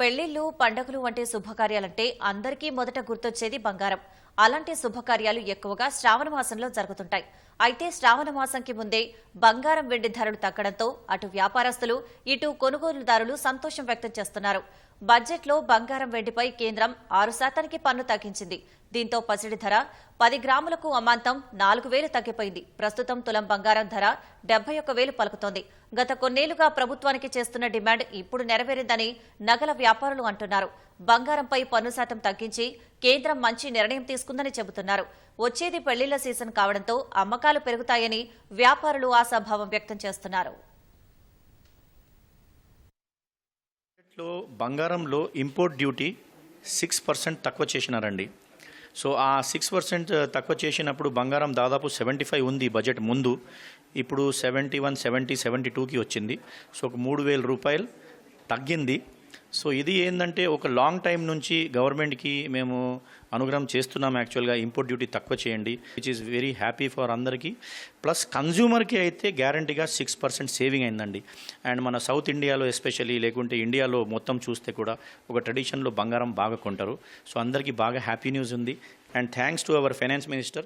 పెళ్ళిళ్ళు పండగలు వంటి శుభకార్యాలంటే అందరికీ మొదట గుర్తొచ్చేది బంగారం. అలాంటి శుభకార్యాలు ఎక్కువగా శ్రావణ మాసంలో జరుగుతుంటాయి. అయితే శ్రావణ మాసంకి ముందే బంగారం వెండి ధరలు తగ్గడంతో అటు వ్యాపారస్తులు ఇటు కొనుగోలుదారులు సంతోషం వ్యక్తం చేస్తున్నారు. బడ్జెట్లో బంగారం వెండిపై కేంద్రం ఆరు శాతానికి పన్ను తగ్గించింది. దీంతో పసిడి ధర పది గ్రాములకు అమాంతం నాలుగు వేలు తగ్గిపోయింది. ప్రస్తుతం తులం బంగారం ధర డెబ్బై ఒక్క వేలు పలుకుతోంది. గత కొన్నేళ్ళుగా ప్రభుత్వానికి చేస్తున్న డిమాండ్ ఇప్పుడు నెరవేరిందని నగల వ్యాపారులు అంటున్నారు. బంగారంపై పన్ను శాతం తగ్గించి కేంద్రం మంచి నిర్ణయం తీసుకుందని చెబుతున్నారు. వచ్చేది పెళ్ళిళ్ళ సీజన్ కావడంతో అమ్మకాలు పెరుగుతాయని వ్యాపారులు ఆశాభావం వ్యక్తం చేస్తున్నారు. బంగారంలో ఇంపోర్ట్ డ్యూటీ సిక్స్ పర్సెంట్ తక్కువ చేసినారండి. సో ఆ సిక్స్ పర్సెంట్ తక్కువ చేసినప్పుడు బంగారం దాదాపు సెవెంటీ ఫైవ్ ఉంది బడ్జెట్ ముందు. ఇప్పుడు సెవెంటీ వన్ సెవెంటీ సెవెంటీ టూకి వచ్చింది. సో ఒక మూడు వేల రూపాయలు తగ్గింది. సో ఇది ఏంటంటే ఒక లాంగ్ టైం నుంచి గవర్నమెంట్కి మేము అనుగ్రహం చేస్తున్నాం యాక్చువల్గా ఇంపోర్ట్ డ్యూటీ తక్కువ చేయండి which is very happy for అందరికీ. ప్లస్ కన్జ్యూమర్కి అయితే గ్యారంటీగా సిక్స్ పర్సెంట్ సేవింగ్ అయిందండి. అండ్ మన సౌత్ ఇండియాలో ఎస్పెషల్లీ లేకుంటే ఇండియాలో మొత్తం చూస్తే కూడా ఒక ట్రెడిషన్లో బంగారం బాగా కొంటారు. సో అందరికీ బాగా హ్యాపీ న్యూస్ ఉంది. And thanks to our finance minister